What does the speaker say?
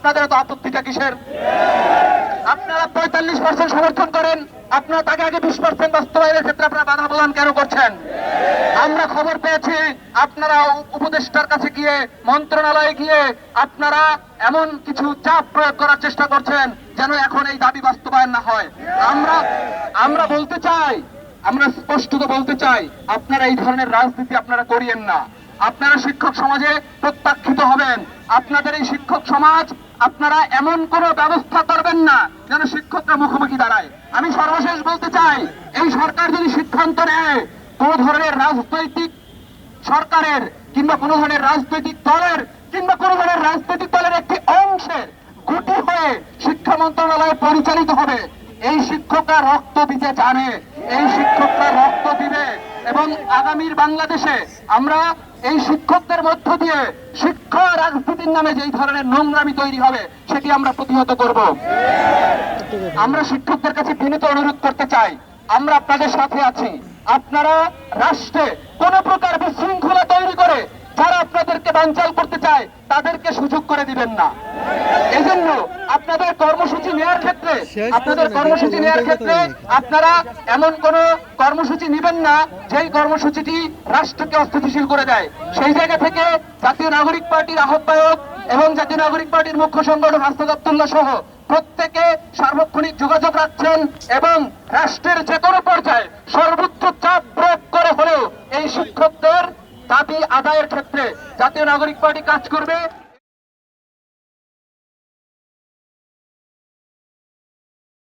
আপনাদের তো আপত্তিটা কিসের? আপনারা পঁয়তাল্লিশ পার্সেন্ট সমর্থন করেন, আপনারা তাকে আগে বিশ পার্সেন্ট বাস্তবায়নের ক্ষেত্রে আপনারা বাধা প্রদান কেন করছেন? আমরা খবর পেয়েছি, আপনারা উপদেষ্টার কাছে গিয়ে, মন্ত্রণালয়ে গিয়ে আপনারা এমন কিছু চাপ প্রয়োগ করার চেষ্টা করছেন যেন এখন এই দাবি বাস্তবায়ন না হয়। আমরা আমরা বলতে চাই, আমরা স্পষ্টত বলতে চাই, আপনারা এই ধরনের রাজনীতি আপনারা করিয়েন না। আপনারা শিক্ষক সমাজে প্রত্যাখ্যিত হবেন। আপনাদের এই শিক্ষক সমাজ, আপনারা এমন কোন ব্যবস্থা করবেন না যেন শিক্ষকরা মুখোমুখি দাঁড়ায়। আমি সর্বশেষ বলতে চাই, এই সরকার যদি সিদ্ধান্ত নেয়, কোন ধরনের রাজনৈতিক সরকারের কিংবা কোন ধরনের রাজনৈতিক দলের কিংবা কোন ধরনের রাজনৈতিক দলের একটি অংশের গুটি হয়ে শিক্ষা মন্ত্রণালয় পরিচালিত হবে। এই শিক্ষকরা রক্ত দিতে জানে, এই শিক্ষকরা রক্ত দিবে এবং আগামীর বাংলাদেশে আমরা এই শিক্ষকদের মধ্য দিয়ে শিক্ষা রাজনীতির নামে যেই ধরনের নোংরামি তৈরি হবে, সেটি আমরা প্রতিহত করব। আমরা শিক্ষকদের কাছে বিনীত অনুরোধ করতে চাই, আমরা আপনাদের সাথে আছি। আপনারা রাষ্ট্রে কোন প্রকার বিশৃঙ্খলা তৈরি করে যারা আপনাদেরকে বানচাল করতে চায় তাদেরকে সুযোগ করে দিবেন না। এজন্য আপনাদের কর্মসূচি নেওয়ার ক্ষেত্রে আপনাদের কর্মসূচি নেওয়ার ক্ষেত্রে আপনারা এমন কোন কর্মসূচি নেবেন না যেই কর্মসূচিটি রাষ্ট্রকে অস্থিতিশীল করে দেয়। সেই জায়গা থেকে জাতীয় নাগরিক পার্টির আহ্বায়ক এবং জাতীয় নাগরিক পার্টির মুখ্য সংগঠন হাসনাত আব্দুল্লাহ সহ প্রত্যেকে সার্বক্ষণিক যোগাযোগ রাখছেন এবং রাষ্ট্রের যে কোনো পর্যায়ে সর্বোচ্চ চাপ প্রয়োগ করে হলেও এই শিক্ষকদের দাবি আদায়ের ক্ষেত্রে জাতীয় নাগরিক পার্টি কাজ করবে।